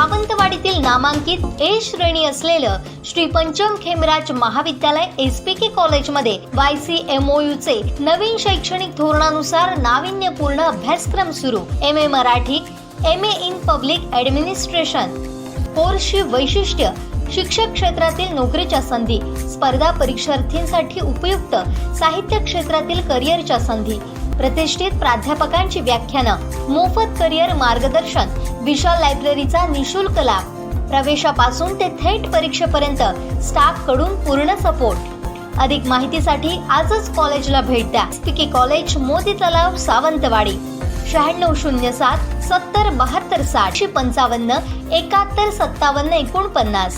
सावंतवाडीतील नामांकित ए श्रेणी असलेलं श्री पंचम खेमराज महाविद्यालय एस पी के कॉलेजमध्ये वाय सी एम ओ चे नवीन शैक्षणिक धोरणानुसार नाविन्यपूर्ण अभ्यासक्रम सुरू. M A Marathi M A in public administration कोर्सची वैशिष्ट्य शिक्षक क्षेत्रातील नोकरीच्या संधी स्पर्धा परीक्षार्थींसाठी उपयुक्त साहित्य क्षेत्रातील करिअरच्या संधी प्रतिष्ठित प्राध्यापकांची व्याख्यानं मोफत करिअर मार्गदर्शन विशाल लायब्ररीचा निशुल्क लाभ. प्रवेशापासून ते थेट परीक्षेपर्यंत स्टाफकडून पूर्ण सपोर्ट. अधिक माहितीसाठी आजच कॉलेजला भेट द्या. स्पिकी कॉलेज मोदी तलाव सावंतवाडी. शहाण्णव शून्य सात सत्तर बहात्तर सातशे पंचावन्न एकाहत्तर सत्तावन्न एकोणपन्नास.